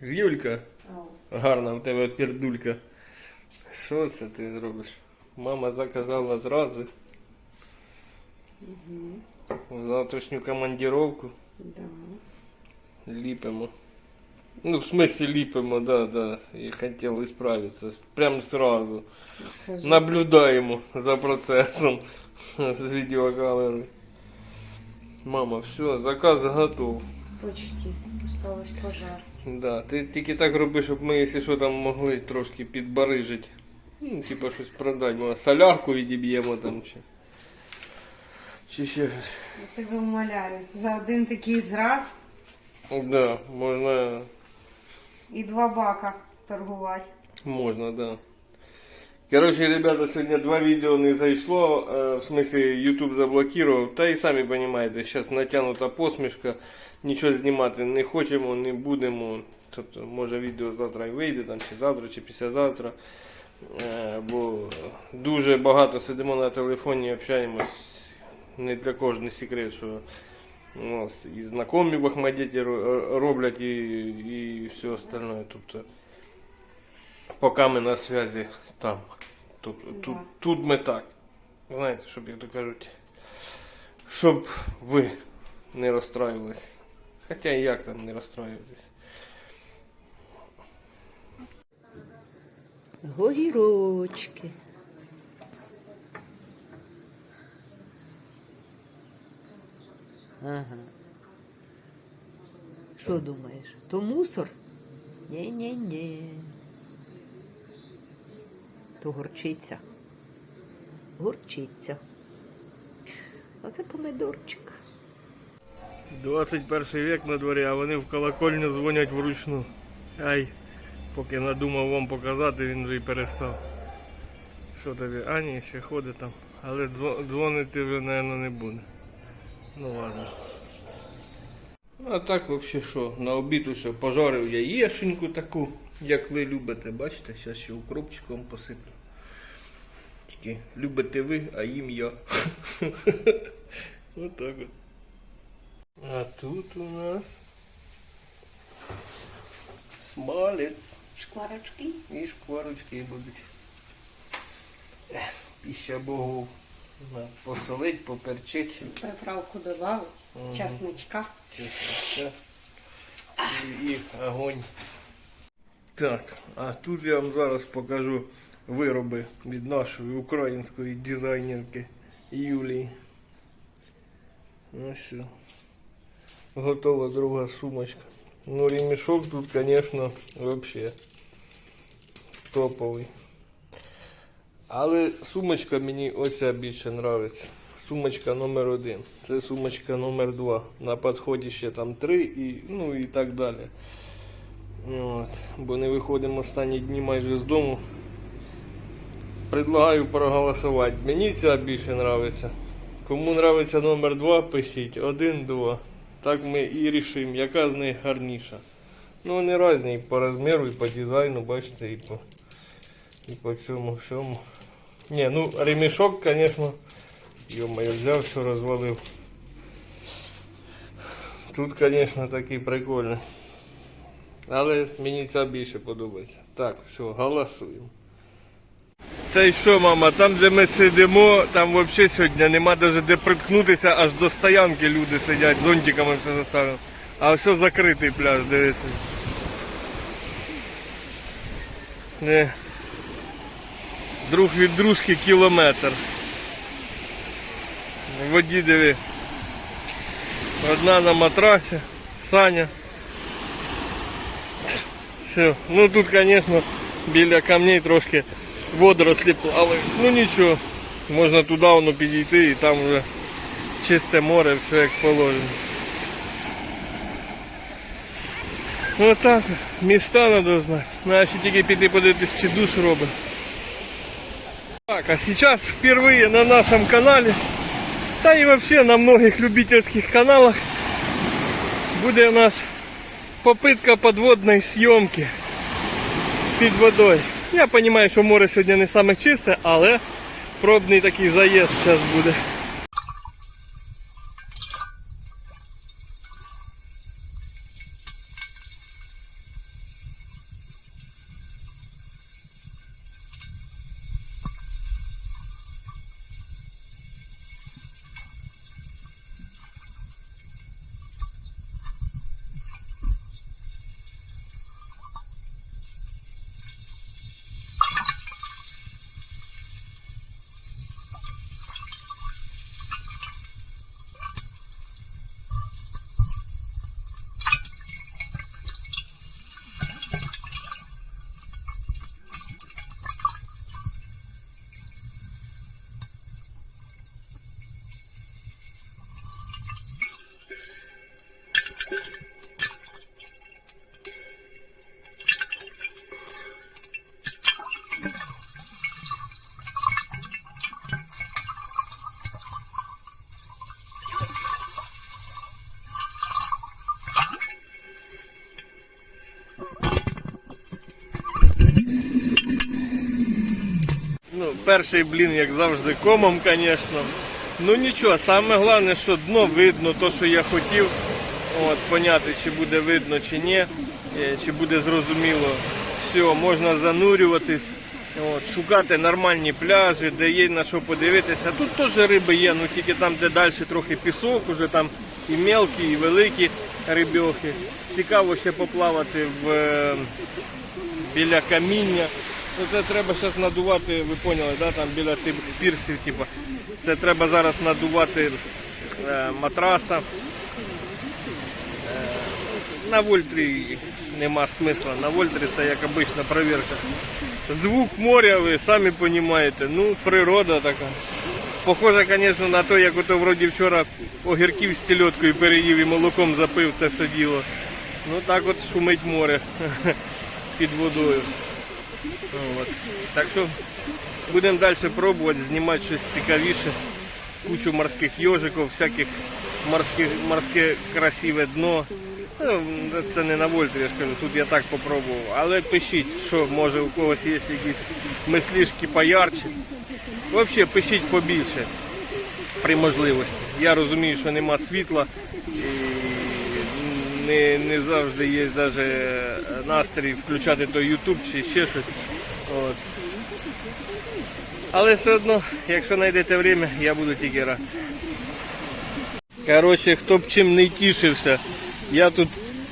Юлька, Ау. гарна в тебе пердулька. Що це ти зробиш? Мама заказала зразу Угу. в завтрашню командировку. Да. Ліпимо. Ну, в смысле ліпимо, да, да. І хотіли справитися. Прям сразу. Скажи. Наблюдаємо за процесом з відеокамери. Мама, все, заказ готов. Почти. Осталось пожар. Да, ти тільки так роби, щоб ми, якщо що, там могли трошки підбарижити. Ну, типа щось продати, може солярку відіб'ємо там чи. Чи ще щось. Я тебе умоляю. За один такий зраз Да, можна, і два бака торгувати. можна, да. Короче, ребята, сьогодні два відео не зайшло, е, в смысле YouTube заблокував. Та і самі розумієте, зараз натягнута посмішка, нічого знімати не хочемо, не будемо. Тобто, може відео завтра і вийде, там, чи завтра, чи післязавтра. Е, Бо дуже багато сидимо на телефоні, общаємось. Не для кого ж не секрет, що у нас і знайомі в Ахмадіті ро- роблять і, і все остальное. Тобто, поки ми на зв'язі там. Тут, тут, Да. тут ми так. Знаєте, щоб як то кажуть, щоб ви не розстраювались. Хоча і як там не розстраюватись. Гогірочки. Ага. Що думаєш? То мусор? Ні-ні-ні. То горчиця. Горчиця. Оце помидорчик. 21 век на дворі, а вони в колокольню дзвонять вручну. Ай, поки надумав вам показати, він вже й перестав. Що тобі? А ні, ще ходить там. Але дзвонити вже, мабуть, не буде. Ну ладно. А так взагалі що, на обід усе пожарив яєшеньку таку, як ви любите, бачите, зараз ще укропчиком посиплю. Тільки любите ви, а їм я. Отак от. А тут у нас смалець Шкварочки. і шкварочки будуть. Піща богов. На, Посолить, поперчить. Приправку додати. Мгм. Часничка. І, і огонь. Так, а тут я вам зараз покажу вироби від нашої української дизайнерки Юлії. Ну все. Готова друга сумочка. Ну, ремешок тут, конечно, вообще топовий. Але сумочка мені оця більше нравиться. Сумочка номер один. Це сумочка номер два. На підході ще там три і, ну, і так далі. От. Бо не виходимо останні дні майже з дому. Предлагаю проголосувати. Мені ця більше нравиться. Кому нравиться номер 2, пишіть. Один, два. Так ми і рішимо, яка з них гарніша. Ну вони різні по розміру, і по дизайну, бачите, і по, і по цьому всьому. Ні, ну ремішок, звісно, йо-моє, взяв, все розвалив. Тут, звісно, такий прикольний. Але мені ця більше подобається. Так, все, голосуємо. Та й що, мама, там, де ми сидимо, там взагалі сьогодні нема навіть де приткнутися, аж до стоянки люди сидять, зонтиками все заставлено. А все закритий пляж, дивіться. Не. Друг від дружки кілометр. Воді диви. Одна на матрасі, Саня. Все. Ну тут, звісно, біля камней трошки водорослі плавають. Ну нічого, можна туди воно підійти і там вже чисте море, все як положено. Ну так, міста треба знати. Треба ще тільки піти подивитись, чи душ робить. Так, а сейчас впервые на нашем канале, да и вообще на многих любительских каналах, буде у нас попытка подводной съемки під водою. Я розумію, що море сьогодні не саме чисте, але пробний такий заїзд зараз буде. Перший блін, як завжди, комом, звісно. Ну нічого, саме головне, що дно видно, то, що я хотів. От, поняти, чи буде видно, чи ні, е, чи буде зрозуміло. Все, можна занурюватись, от, шукати нормальні пляжі, де є на що подивитися. Тут теж риби є, ну тільки там, де далі трохи пісок, уже там і мелкі, і великі рибьохи. Цікаво ще поплавати в, е, біля каміння. Це треба зараз надувати, ви поняли, да? там біля пірсів, типу. Це треба зараз надувати е, матраса. На вольтрі нема смисла. На вольтрі це як обична перевірка. Звук моря, ви самі розумієте. Ну, природа така. Похоже, звісно, на те, як ото вроді вчора огірків з сільоткою переїв і молоком запив те все діло. Ну так от шумить море під водою. Ну, От. Так що будемо далі пробувати, знімати щось цікавіше. Кучу морських йожиків, всяких морських, морське красиве дно. Ну, це не на вольтрі, я ж кажу, тут я так попробував. Але пишіть, що може у когось є якісь мислішки поярче. Взагалі пишіть побільше при можливості. Я розумію, що нема світла і не, не завжди є навіть настрій включати той YouTube чи ще щось. От. Але все одно, якщо знайдете время, я буду тільки рад. Коротше, хто б чим не тішився, я тут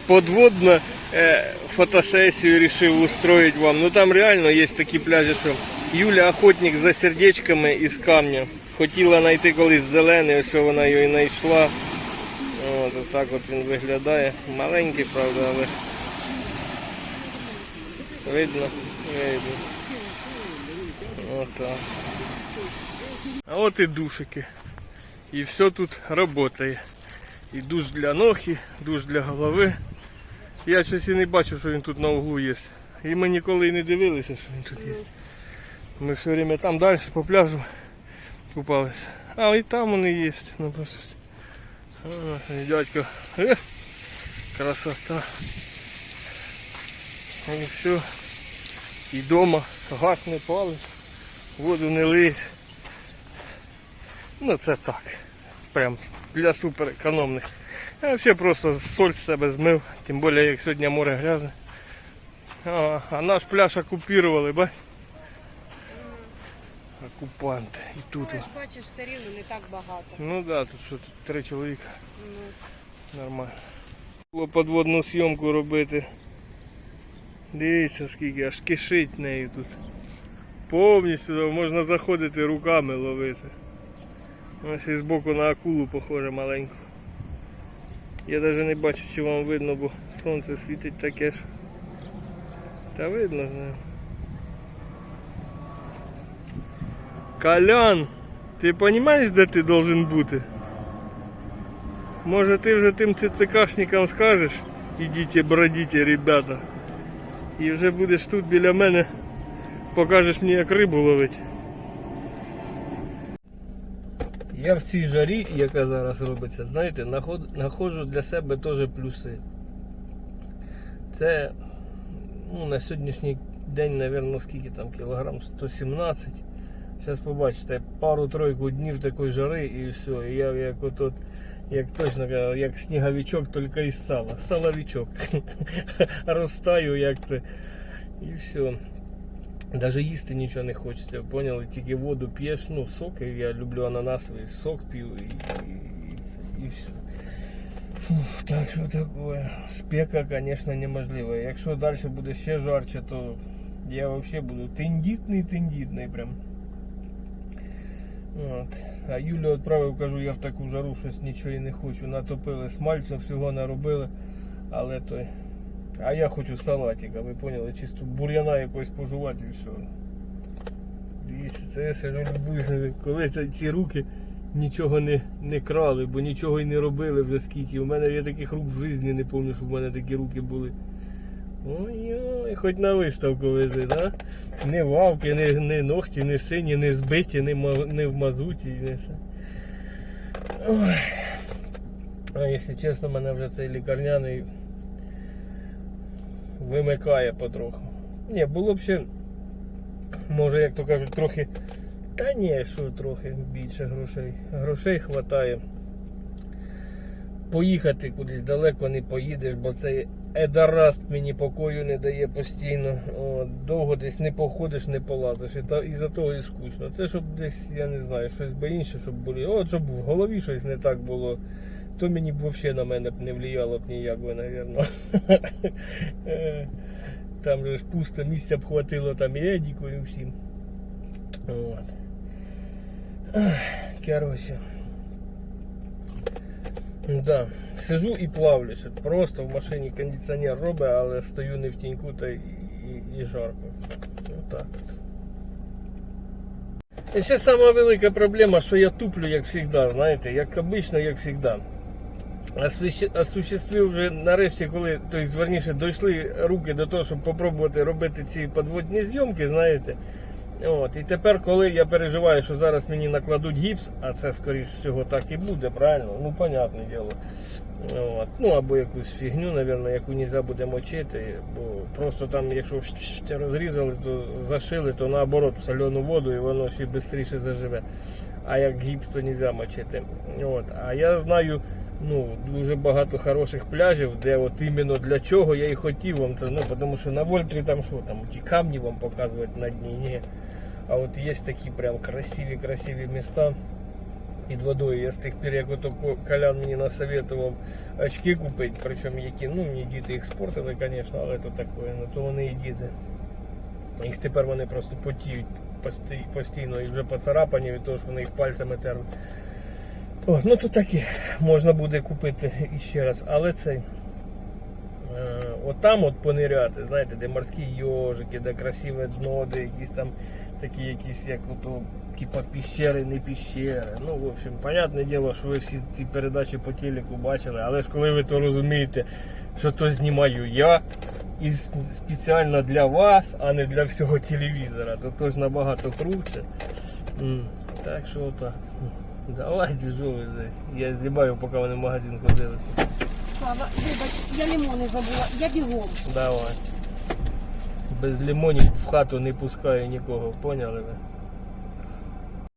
подводно е, фотосесію вирішив устроїти вам. Ну там реально є такі пляжі, що Юля охотник за сердечками із камня. Хотіла знайти колись зелений, ось вона його і знайшла. От, отак от він виглядає. Маленький, правда, але видно, видно. Отак. А от і душики. І все тут працює. І душ для ног, і душ для голови. Я щось і не бачив, що він тут на углу є. І ми ніколи і не дивилися, що він тут є. Ми все время там далі по пляжу купалися. А і там вони є. Ну просто. А, і дядько. Красота. І все. І дома газ не палиш, воду не лиєш. Ну це так. Прям для супер економних. Я взагалі просто соль з себе змив, тим більше як сьогодні море грязне. А, а наш пляж окупували, ба? Окупанти. І тут. Ти ж бачиш, все рівно не так багато. Ну так, да, тут що тут три чоловіка. Нормально. Було подводну зйомку робити. Дивіться скільки, аж кишить нею тут. Повністю можна заходити руками ловити. Ось і збоку на акулу похоже маленьку. Я навіть не бачу, чи вам видно, бо сонце світить таке ж. Та видно, не. Колян, ти розумієш, де ти должен бути? Може ти вже тим ЦЦКшникам скажеш, ідіть бродіть, ребята. І вже будеш тут біля мене, покажеш мені, як рибу ловити. Я в цій жарі, яка зараз робиться, знаєте, знаходжу для себе теж плюси. Це ну, на сьогоднішній день, мабуть, скільки там кілограм 117. Зараз побачите, пару-тройку днів такої жари і все. І я як от, от як точно як сніговичок, тільки із сала. Саловичок. Розтаю як то. І все. Даже їсти нічого не хочеться, поняли? Тільки воду п'єш, ну соки, я люблю ананасовий сок п'ю і, і, і, і все. Фух, так що таке. Спека, звісно, неможлива. Якщо далі буде ще жарче, то я взагалі буду тендітний, тендітний прям. От. А Юлю відправив, кажу, я в таку жару щось нічого і не хочу. Натопили смальцю, всього наробили, але той. А я хочу салатика, ви поняли, чисто бур'яна якось пожувати і все. Дивіться, це я сижу любуюся, коли це ці руки нічого не, не крали, бо нічого і не робили вже скільки. У мене я таких рук в житті не пам'ятаю, щоб у мене такі руки були. Ой-ой, хоч на виставку вези, да? Не вавки, не, не ногті, не сині, не збиті, ма- не в мазуті, не все. Ой. А якщо чесно, мене вже цей лікарняний вимикає потроху. Ні, було б ще, може, як то кажуть, трохи Та ні, що трохи більше грошей. Грошей хватає. Поїхати кудись далеко не поїдеш, бо цей едараст мені покою не дає постійно. О, довго десь не походиш, не полазиш. І, та, і за того і скучно. Це щоб десь, я не знаю, щось би інше, щоб було. От щоб в голові щось не так було, то мені б взагалі на мене б не влияло б ніяк би, навірно. Е, Там же ж пусто місця б хватило там і Едіку, і всім. От. Да. Сижу і плавлюся. Просто в машині кондиціонер робить, але стою не в тіньку та і, і, і жарко. Отак от. І ще сама велика проблема, що я туплю, як завжди, знаєте, як обично, як завжди. Осуществив вже нарешті, коли, тобто, верніше, дійшли руки до того, щоб попробувати робити ці подводні зйомки, знаєте. От, і тепер, коли я переживаю, що зараз мені накладуть гіпс, а це скоріш всього так і буде, правильно? Ну, понятне діло. От. Ну або якусь фігню, напевно, яку не можна буде мочити. Бо просто там, якщо розрізали, то зашили, то наоборот в соляну воду і воно ще швидше заживе. А як гіпс, то не можна мочити. От. А я знаю ну, дуже багато хороших пляжів, де от іменно для чого я і хотів вам це. Ну, тому що на Вольтрі там що там, ті камні вам показують на дні. Ні. А от є такі прям красиві, красиві міста під водою. Я з тих пір, як ото Колян мені насоветував очки купити, причому які, ну, мені діти їх спортили, звісно, але то таке, ну то вони і діти. Їх тепер вони просто потіють постійно і вже поцарапані від того, що вони їх пальцями тернуть. О, ну то таке, можна буде купити іще раз, але цей. Е, от там от пониряти, знаєте, де морські йожики, де красиве дно, де якісь там такі якісь, як ото, типа піщери, не піщери. Ну, в общем, понятне діло, що ви всі ці передачі по телеку бачили, але ж коли ви то розумієте, що то знімаю я і спеціально для вас, а не для всього телевізора, то то ж набагато круче. Так що отак. Давайте, що ви, я знімаю, поки вони в магазин ходили. Слава, вибач, я лимони забула, я бігом. Давай. Без лимонів в хату не пускаю нікого, поняли ви?